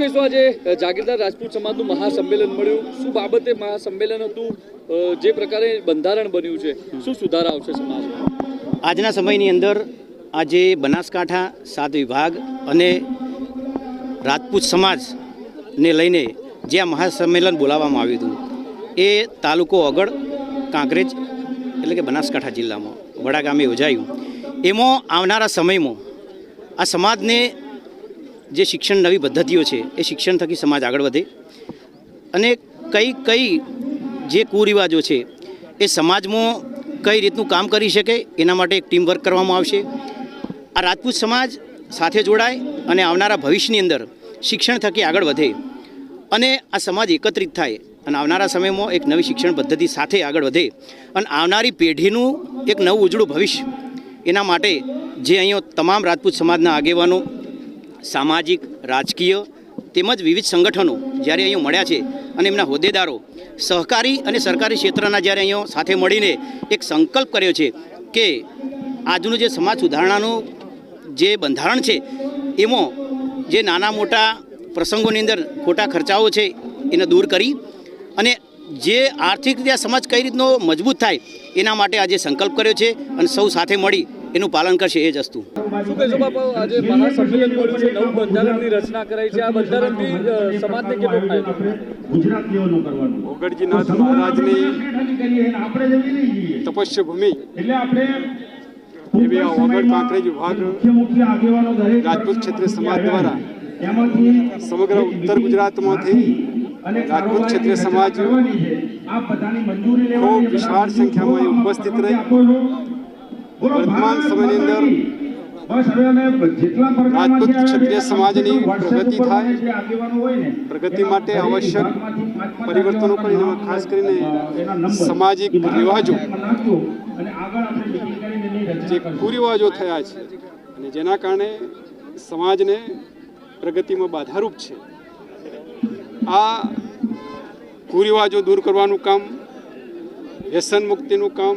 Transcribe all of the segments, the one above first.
કહીશું આજે જાગીરદાર રાજપૂત સમાજનું મહાસંમેલન મળ્યું. શું બાબતે મહાસંમેલન હતું? જે પ્રકારે બંધારણ બન્યું છે, શું સુધારા આવશે સમાજ આજના સમયની અંદર આજે બનાસકાંઠા સાત વિભાગ અને રાજપૂત સમાજને લઈને જે આ મહાસંમેલન બોલાવવામાં આવ્યું હતું, એ તાલુકો અગળ કાંકરેજ એટલે કે બનાસકાંઠા જિલ્લામાં, વડા ગામે યોજાયું. એમાં આવનારા સમયમાં આ સમાજને જે શિક્ષણ નવી પદ્ધતિઓ છે, એ શિક્ષણ થકી સમાજ આગળ વધે. અને કઈ કઈ જે કુરિવાજો છે, એ સમાજમાં કઈ રીતનું કામ કરી શકે, એના માટે એક ટીમ વર્ક કરવામાં આવશે. આ રાજપૂત સમાજ સાથે જોડાય અને આવનારા ભવિષ્યની અંદર શિક્ષણ થકી આગળ વધે અને આ સમાજ એકત્રિત થાય અને આવનારા સમયમાં એક નવી શિક્ષણ પદ્ધતિ સાથે આગળ વધે અને આવનારી પેઢીનું એક નવું ઉજળું ભવિષ્ય એના માટે જે અહીંયા તમામ રાજપૂત સમાજના આગેવાનો સામાજિક, રાજકીય તેમજ વિવિધ સંગઠનો જ્યારે અહીંયા મળ્યા છે અને એમના હોદ્દેદારો સહકારી અને સરકારી ક્ષેત્રના જ્યારે અહીંયા સાથે મળીને એક સંકલ્પ કર્યો છે કે આજનું જે સમાજ સુધારણાનું જે બંધારણ છે, એમાં જે નાના મોટા પ્રસંગોની અંદર ખોટા ખર્ચાઓ છે, એને દૂર કરી અને જે આર્થિક રીતે આ સમાજ કઈ રીતનો મજબૂત થાય એના માટે આજે સંકલ્પ કર્યો છે અને સૌ સાથે મળી એનું પાલન કરશે એ જ વસ્તુ. શું કહેશો બાપા આજે મહાસંમેલન મળ્યું છે નવું બંધારણની રચના કરાઈ છે આ બંધારણથી સમાજને કેટલો ફાયદો ગુજરાતીઓનું કરવાનું. ઓગણજીનાથ મહારાજની તપસ્ય ભૂમિ એટલે આપણે એવી આ ઓગળ કાંકરેજ વિભાગ રાજપૂત ક્ષત્રિય સમાજ દ્વારા. સમગ્ર ઉત્તર ગુજરાતમાંથી અને રાજપૂત ક્ષત્રિય સમાજ કરવાની છે. આ બધાની મંજૂરી ખૂબ વિશાળ સંખ્યામાં ઉપસ્થિત રહી. વર્તમાન સમયની અંદર રાજપૂત ક્ષત્રિય સમાજની પ્રગતિ થાય, પ્રગતિ માટે આવશ્યક પરિવર્તનો કરીને આગેવાનોના ખાસ કરીને સામાજિક રિવાજો. જે કુરિવાજો થયા છે અને જેના કારણે સમાજને પ્રગતિમાં બાધારૂપ છે. આ કુરિવાજો દૂર કરવાનું કામ વ્યસન મુક્તિનું કામ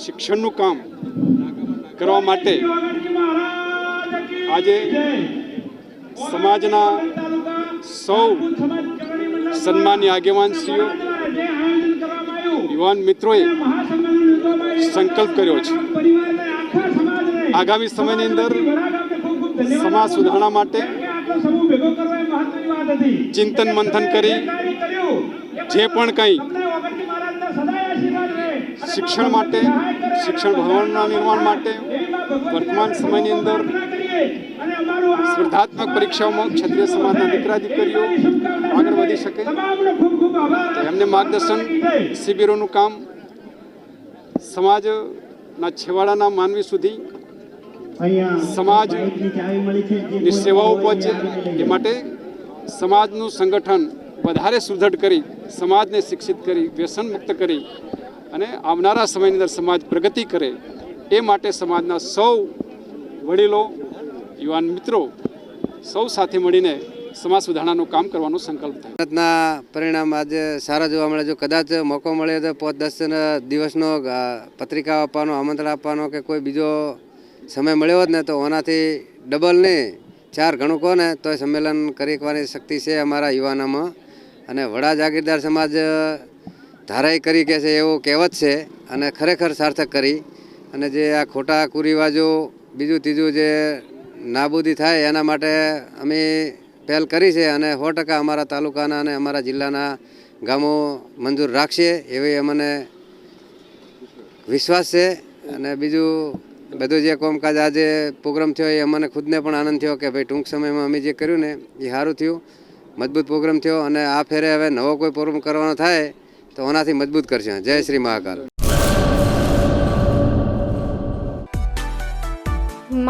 શિક્ષણનું કામ કરવા માટે આજે સમાજના સૌ સન્માન્ય આગેવાનશ્રીઓ, યુવાન મિત્રોએ સંકલ્પ કર્યો છે. આગામી સમયની અંદર સમાજ સુધારણા માટે ચિંતન મંથન કરી, જે પણ કંઈ શિક્ષણ માટે, શિક્ષણ ભવનના નિર્માણ માટે વર્તમાન સમયની અંદર સ્પર્ધાત્મક પરીક્ષાઓમાં ક્ષત્રિય સમાજના દીકરા દીકરીઓ આગળ વધી શકે. એમને માર્ગદર્શન શિબિરોનું કામ સમાજના છેવાડાના માનવી સુધી સમાજની સેવાઓ પહોંચે એ માટે સમાજનું સંગઠન વધારે સુદૃઢ કરી, સમાજને શિક્ષિત કરી, વ્યસન મુક્ત કરી અને આવનારા સમયની અંદર સમાજ પ્રગતિ કરે એ માટે સમાજના સૌ વડીલો, યુવાન મિત્રો, સૌ સાથે મળીને સમાજ સુધારણાનું કામ કરવાનો સંકલ્પ થાય. મહેનતના પરિણામ આજે સારા જોવા મળે જો કદાચ મોકો મળે તો પાંચ દસ દિવસનો પત્રિકા આપવાનો, આમંત્રણ આપવાનો કે કોઈ બીજો સમય મળ્યો હોત ને તો ઓનાથી ડબલ નહીં, ચાર ઘણું કહો ને તો સંમેલન કરી શક્તિ છે અમારા યુવાનોમાં. અને વડા જાગીરદાર સમાજ ધારાઈ કરી કે છે એવું કહેવત છે અને ખરેખર સાર્થક કરી. અને જે આ ખોટા કુરિવાજો, બીજું ત્રીજું જે નાબૂદી થાય એના માટે અમે પહેલ કરી છે અને સો ટકા અમારા તાલુકાના અને અમારા જિલ્લાના ગામો મંજૂર રાખશે એવી અમને વિશ્વાસ છે. અને બીજું, બધું જે કોમકાજ આજે પ્રોગ્રામ થયો એ અમને ખુદને પણ આનંદ થયો કે ભાઈ ટૂંક સમયમાં અમે જે કર્યું ને એ સારું થયું, મજબૂત પ્રોગ્રામ થયો અને આ ફેરે હવે નવો કોઈ પ્રોગ્રામ કરવાનો થાય તો એનાથી મજબૂત કરશે. જય શ્રી મહાકાલ.